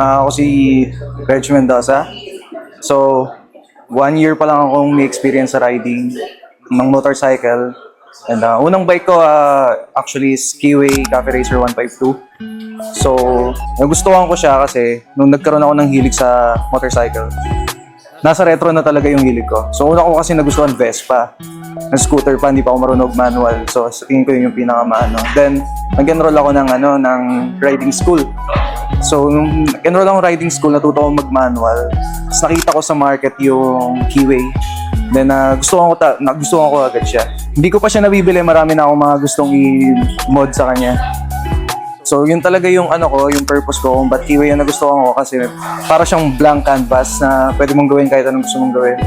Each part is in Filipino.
Ah, ako si Reg Mendoza. So, one year pa lang akong may experience sa riding ng motorcycle. And ah, unang bike ko ah, actually is Kiwi Cafe Racer 152. So, nagustuhan ko siya kasi nung nagkaroon ako ng hilig sa motorcycle, nasa retro na talaga yung hilig ko. So, una ko kasi nagustuhan Vespa. Na scooter pa, hindi pa ako marunong manual. So, sa tingin ko yun yung pinakamaano. Then, nag-enroll ako ng, ano, ng riding school. So, nung enroll ako riding school, natuto ako mag-manual. Tapos nakita ko sa market yung keyway. Then, uh, gusto ko ta- nagustuhan ko agad siya. Hindi ko pa siya nabibili, marami na akong mga gustong i-mod sa kanya. So, yun talaga yung ano ko, yung purpose ko kung ba't keyway yung nagustuhan ko kasi para siyang blank canvas na pwede mong gawin kahit anong gusto mong gawin.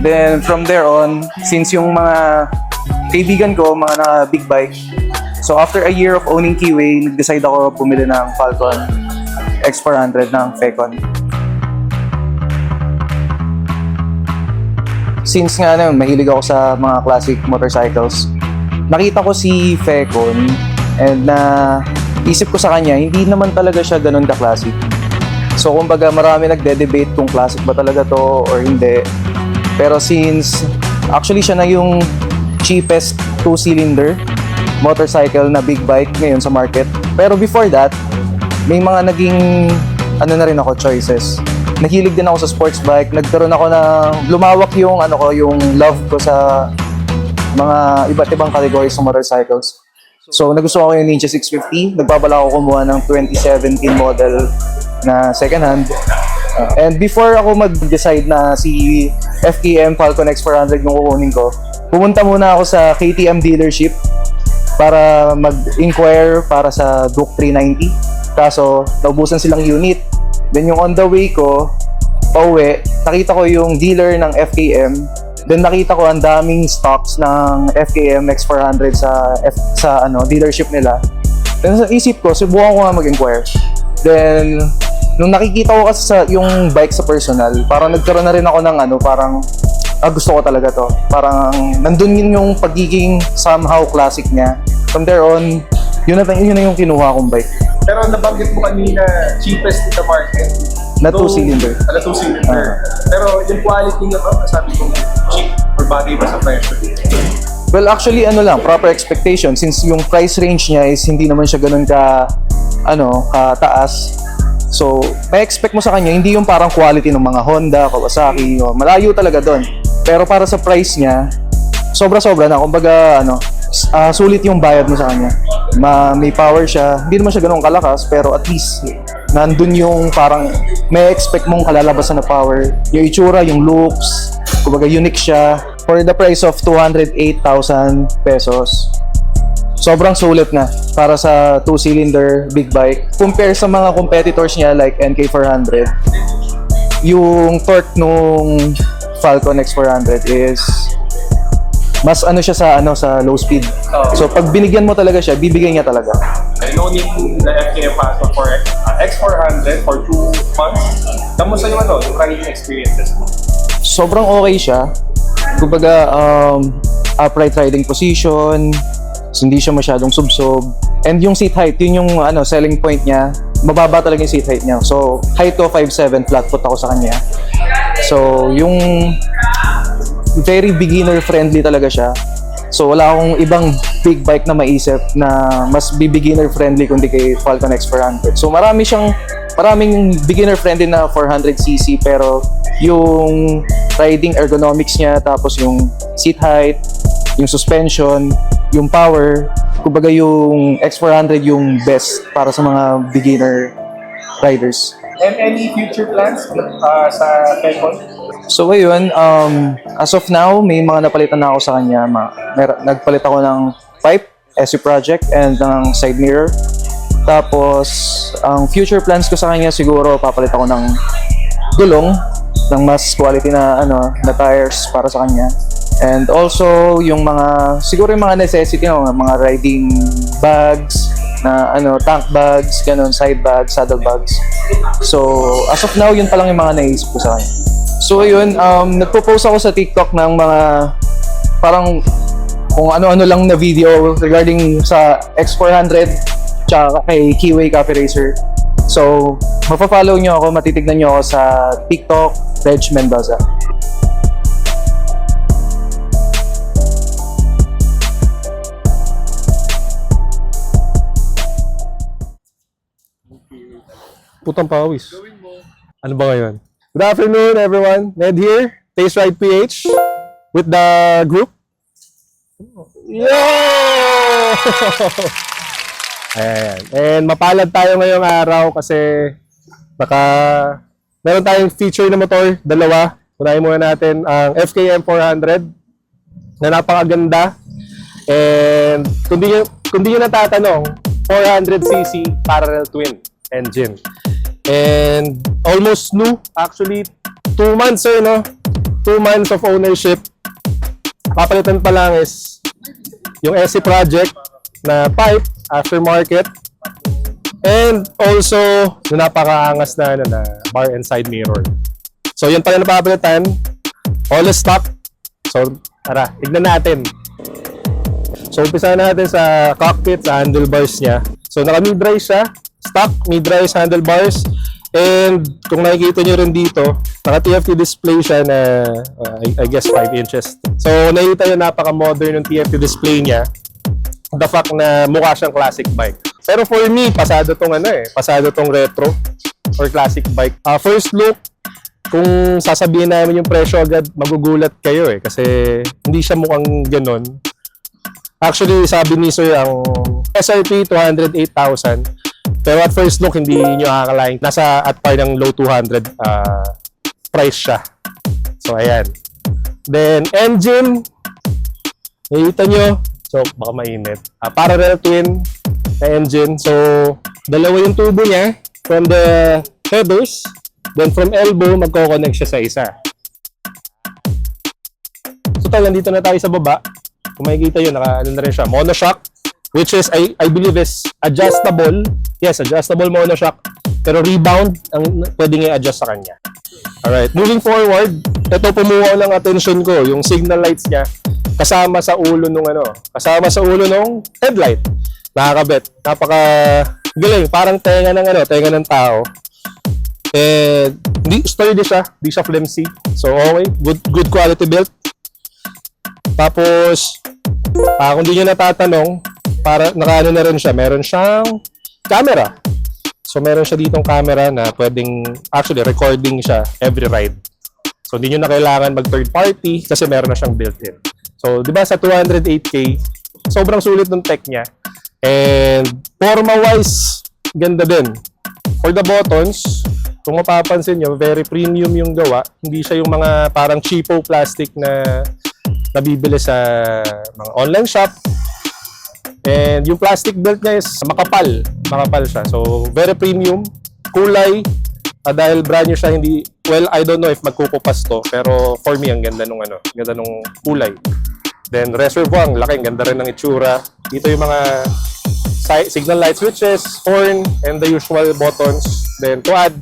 Then, from there on, since yung mga kaibigan ko, mga na big bike, so after a year of owning Keyway, nag-decide ako bumili ng Falcon X400 ng Fecon. Since nga naman, mahilig ako sa mga classic motorcycles, nakita ko si Fecon and na isip ko sa kanya, hindi naman talaga siya ganun ka-classic. So kumbaga marami nagde-debate kung classic ba talaga to or hindi. Pero since actually siya na yung cheapest two-cylinder motorcycle na big bike ngayon sa market. Pero before that, may mga naging ano na rin ako choices. Nahilig din ako sa sports bike. Nagkaroon ako na lumawak yung ano ko, yung love ko sa mga iba't ibang categories ng motorcycles. So, nagustuhan ko yung Ninja 650. Nagbabala ako kumuha ng 2017 model na second hand. Uh, and before ako mag-decide na si FKM Falcon X400 yung kukunin ko, pumunta muna ako sa KTM dealership para mag-inquire para sa Duke 390. Kaso, naubusan silang unit. Then yung on the way ko, pauwi, nakita ko yung dealer ng FKM. Then nakita ko ang daming stocks ng FKM X400 sa F, sa ano dealership nila. Then sa isip ko, subukan ko nga mag-inquire. Then nung nakikita ko kasi sa yung bike sa personal, parang nagkaroon na rin ako ng ano, parang ah, gusto ko talaga to. Parang nandun yun yung pagiging somehow classic niya. From there on, yun na, yun na yung kinuha kong bike. Pero nabanggit mo kanina, cheapest in the market. Na Though- two-cylinder. Ah, na two-cylinder. Pero yung quality niya ba, sabi ko, cheap or bagay ba sa presyo? Well, actually, ano lang, proper expectation. Since yung price range niya is hindi naman siya ganun ka, ano, kataas. So, may expect mo sa kanya, hindi yung parang quality ng mga Honda, Kawasaki, o malayo talaga doon. Pero para sa price niya, sobra-sobra na. Kumbaga, ano, ah, sulit yung bayad mo sa kanya. Ma, may power siya. Hindi naman siya ganun kalakas, pero at least, nandun yung parang may expect mong kalalabasan na power. Yung itsura, yung looks, kumbaga unique siya. For the price of 208,000 pesos, sobrang sulit na para sa two-cylinder big bike. Compare sa mga competitors niya like NK400, yung torque nung Falcon X400 is mas ano siya sa ano sa low speed. So pag binigyan mo talaga siya, bibigay niya talaga. I know ni the FKM Passport for uh, X400 for two months. Kamusta yung ano, yung riding experiences mo? Sobrang okay siya. Kumbaga um, upright riding position, hindi siya masyadong subsob. And yung seat height, yun yung ano selling point niya. Mababa talaga yung seat height niya. So, height ko 5'7", flat foot ako sa kanya. So, yung very beginner friendly talaga siya. So wala akong ibang big bike na maisip na mas be beginner friendly kundi kay Falcon X400. So marami siyang maraming beginner friendly na 400cc pero yung riding ergonomics niya tapos yung seat height, yung suspension, yung power, kumbaga yung X400 yung best para sa mga beginner riders. And any future plans uh, sa Pecon? So ayun, um, as of now, may mga napalitan na ako sa kanya. Ma mer- nagpalit ako ng pipe, SU project, and ng side mirror. Tapos, ang future plans ko sa kanya siguro, papalit ako ng gulong, ng mas quality na ano na tires para sa kanya. And also, yung mga, siguro yung mga necessity, no, mga riding bags, na ano, tank bags, ganun, side bags, saddle bags. So, as of now, yun pa lang yung mga naisip ko sa kanya. So, yun, um, nagpo-post ako sa TikTok ng mga parang kung ano-ano lang na video regarding sa X400 tsaka kay Keyway Cafe Racer. So, mapafollow nyo ako, matitignan nyo ako sa TikTok, Reg Mendoza. Putang pawis. Ano ba ngayon? Good afternoon, everyone. Ned here, Taste Right PH, with the group. Ayan. And mapalad tayo ngayong araw kasi baka meron tayong feature na motor, dalawa. Unahin muna natin ang FKM 400 na napakaganda. And kung di nyo natatanong, 400cc parallel twin engine. And almost new, actually, two months eh, no? Two months of ownership. Papalitan pa lang is yung SC project na pipe, aftermarket. And also, yung napakaangas na, ano, na bar and side mirror. So, yun pala napapalitan. All stock. So, tara, tignan natin. So, umpisa natin sa cockpit, sa handlebars niya. So, naka mid-rise siya. Stock mid-rise handlebars. And kung nakikita nyo rin dito, naka TFT display siya na uh, I, I guess 5 inches. So, nakikita nyo napaka-modern yung TFT display niya. The fact na mukha siyang classic bike. Pero for me, pasado tong ano eh, pasado tong retro or classic bike. Uh, first look, kung sasabihin namin yung presyo agad, magugulat kayo eh. Kasi hindi siya mukhang ganon. Actually, sabi ni Sir, ang SRP 208,000. Pero at first look, hindi nyo akalain. Nasa at par ng low 200 uh, price siya. So, ayan. Then, engine. Nakikita nyo. So, baka mainit. Uh, parallel twin na engine. So, dalawa yung tubo niya from the headers. Then, from elbow, magkoconnect siya sa isa. So, tal, nandito na tayo sa baba. Kung makikita yun, naka, ano na rin siya, monoshock, which is, I, I believe is adjustable. Yes, adjustable monoshock. Pero rebound, ang pwedeng i-adjust sa kanya. Alright, moving forward, ito pumuha ng attention ko, yung signal lights niya, kasama sa ulo nung ano, kasama sa ulo nung headlight. Nakakabit. Napaka galing, parang tenga ng ano, tenga ng tao. Eh, hindi sturdy siya, hindi siya flimsy. So okay, good good quality build. Tapos, ah, kung di nyo natatanong, para nakaano na rin siya, meron siyang camera. So, meron siya ditong camera na pwedeng, actually, recording siya every ride. So, hindi nyo na kailangan mag third party kasi meron na siyang built-in. So, di ba sa 208K, sobrang sulit ng tech niya. And, forma-wise, ganda din. For the buttons, kung mapapansin nyo, very premium yung gawa. Hindi siya yung mga parang cheapo plastic na nabibili sa mga online shop. And yung plastic belt niya is makapal. Makapal siya. So, very premium. Kulay. ah, dahil brand new siya, hindi... Well, I don't know if magkukupas to. Pero for me, ang ganda nung ano. Ganda nung kulay. Then, reservoir. Ang laki. Ganda rin ng itsura. Dito yung mga si- signal light switches, horn, and the usual buttons. Then, to add,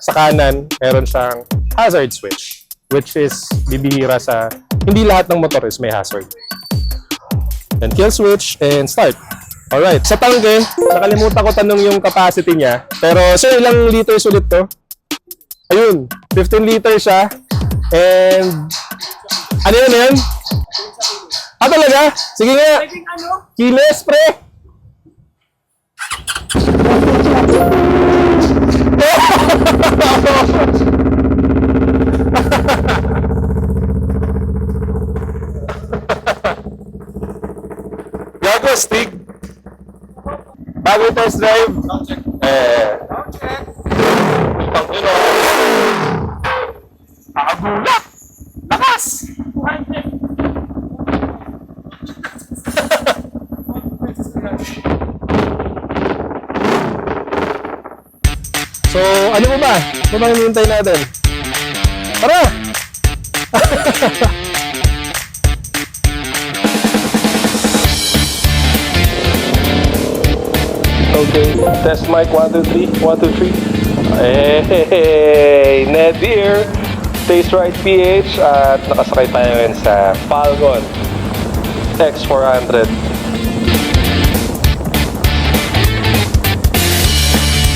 sa kanan, meron siyang hazard switch. Which is bibihira sa... Hindi lahat ng motor is may hazard. Then kill switch and start. Alright. Sa tangke, nakalimutan ko tanong yung capacity niya. Pero sir, ilang liters ulit to? Ayun, 15 liters siya. And ano yun, ano yun? Ah, talaga? Sige nga. Kilos, pre. Gago, stick. Bago test drive. Eh. Pang ino. Nakagulat. Lakas. so, ano ba? Ano bang hinihintay natin? Tara! Okay, test mic 1, 2, 3, 1, 2, 3. Hey, Ned here. Taste Right PH at nakasakay tayo ngayon sa Falcon X400.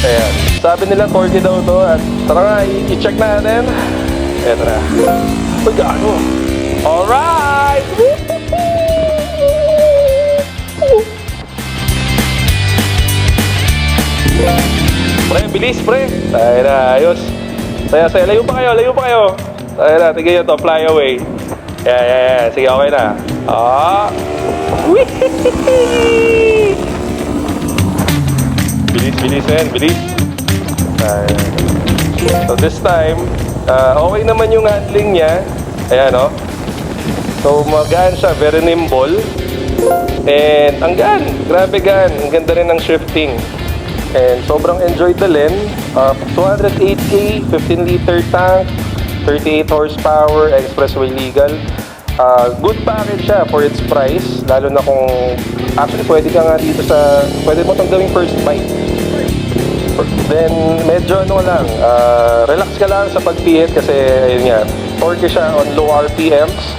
Ayan. Sabi nila torque daw to at tara nga, i-check natin. Eto na. Uy, gaano. Alright! Pre, bilis pre. Tayo na, ayos. Saya, saya. Layo pa kayo, layo pa kayo. Tayo na, tignan nyo to, fly away. Yeah, yeah, yeah. Sige, okay na. Ah. Bilis, bilis men, bilis. Ayan. So this time, uh, okay naman yung handling niya. Ayan o. So magaan siya, very nimble. And ang gaan, grabe gaan. Ang ganda rin ng shifting. And sobrang enjoy dalhin. Uh, 208K, 15 liter tank, 38 horsepower, expressway legal. Uh, good package siya for its price. Lalo na kung actually pwede ka nga dito sa, pwede mo itong gawing first bite. Then, medyo ano lang, ah, relax ka lang sa pagpihit kasi, ayun nga, torque siya on low RPMs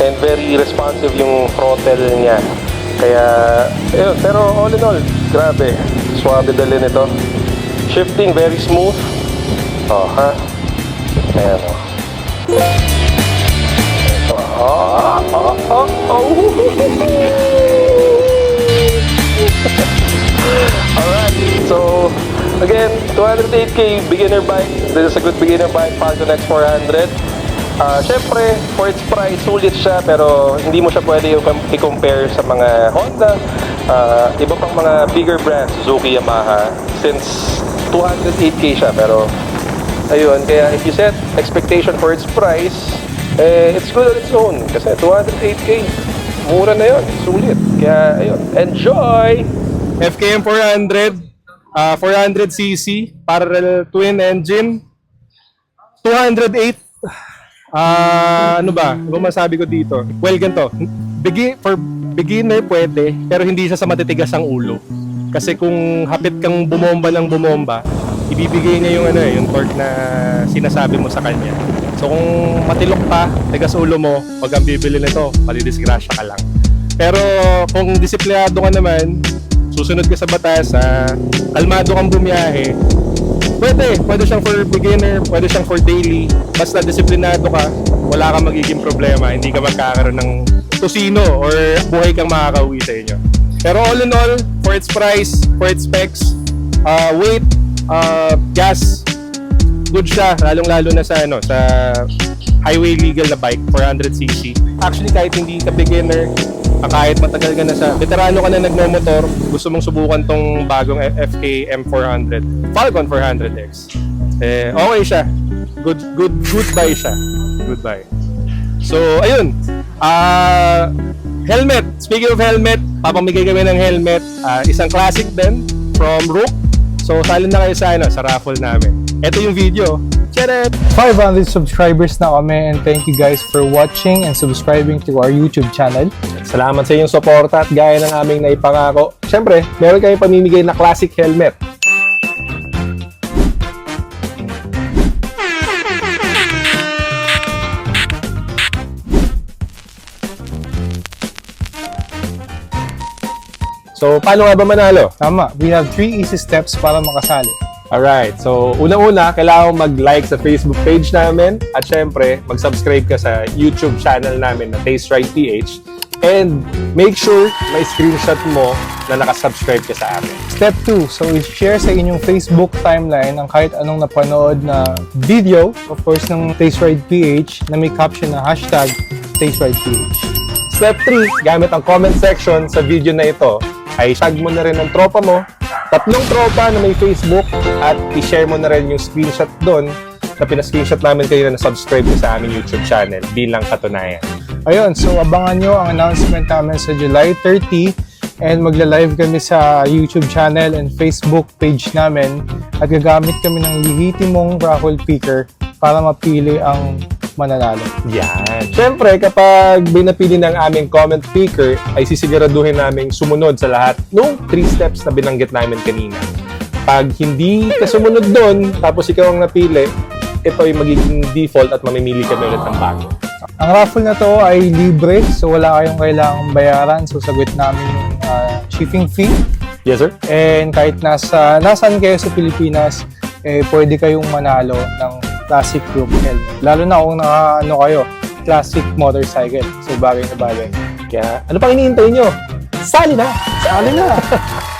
and very responsive yung throttle niya. Kaya, ayun, pero all in all, grabe, swabe dali nito. Shifting, very smooth. Oh, ha? Ayan, oh. Oh, oh, oh, oh. Alright, so again, 208k beginner bike. This is a good beginner bike, Falcon X400. Ah, Siyempre, for its price, sulit siya pero hindi mo siya pwede i-compare sa mga Honda, ah, iba pang mga bigger brands, Suzuki, Yamaha, since 208k siya pero ayun, kaya if you set expectation for its price, eh, it's good on its own kasi 208k, mura na yun, sulit. Kaya ayun, enjoy! FKM 400, ah 400cc, parallel twin engine, 208. Ah, ano ba? Ano masabi ko dito? Well, ganito. Begi for beginner pwede, pero hindi siya sa matitigas ang ulo. Kasi kung hapit kang bumomba ng bumomba, ibibigay niya yung ano eh, yung torque na sinasabi mo sa kanya. So kung matilok pa, tigas ulo mo, wag kang bibili nito, malidisgrasya ka lang. Pero kung disiplinado ka naman, susunod ka sa batas, ah, kalmado kang bumiyahe, pwede. Pwede siyang for beginner, pwede siyang for daily. Basta disiplinado ka, wala kang magiging problema. Hindi ka magkakaroon ng tosino or buhay kang makakauwi sa inyo. Pero all in all, for its price, for its specs, uh, weight, uh, gas, good siya, lalong-lalo na sa ano, sa highway legal na bike, 400cc. Actually, kahit hindi ka beginner, ah, kahit matagal ka na sa, veterano ka na nagmomotor, gusto mong subukan tong bagong FK M400, Falcon 400X. Eh, okay siya. Good, good, goodbye siya. Goodbye. So, ayun. Ah, helmet. Speaking of helmet, papamigay kami ng helmet. Ah, isang classic din from Rook. So, salin na kayo sa, ano, sa raffle namin. Ito yung video. Charet! 500 subscribers na kami and thank you guys for watching and subscribing to our YouTube channel. Salamat sa inyong suporta at gaya ng aming naipangako. Siyempre, meron kayong pamimigay na classic helmet. So, paano nga ba manalo? Tama, we have three easy steps para makasali. Alright, so unang-una, kailangan mag-like sa Facebook page namin at syempre, mag-subscribe ka sa YouTube channel namin na Taste Right PH and make sure may screenshot mo na nakasubscribe ka sa amin. Step 2, so i-share sa inyong Facebook timeline ang kahit anong napanood na video, of course, ng Taste Right PH na may caption na hashtag Taste Right PH. Step 3, gamit ang comment section sa video na ito, ay tag mo na rin ang tropa mo, tatlong tropa na may Facebook at i-share mo na rin yung screenshot doon na pinascreenshot namin kayo na subscribe sa aming YouTube channel bilang katunayan. Ayun, so abangan nyo ang announcement namin sa July 30 and magla-live kami sa YouTube channel and Facebook page namin at gagamit kami ng lehitimong raffle picker para mapili ang mananalo. Yan. Siyempre, kapag binapili ng aming comment picker, ay sisiguraduhin namin sumunod sa lahat ng three steps na binanggit namin kanina. Pag hindi ka sumunod doon, tapos ikaw ang napili, ito ay magiging default at mamimili kami ulit ng bago. Ang raffle na to ay libre, so wala kayong kailangang bayaran. So sagot namin yung ah, shipping fee. Yes, sir. And kahit nasa, nasan kayo sa Pilipinas, eh, pwede kayong manalo ng classic group helmet. Lalo na kung naka, ano kayo, classic motorcycle. So bagay na bagay. Kaya, ano pang iniintay nyo? Sali na! Sali na!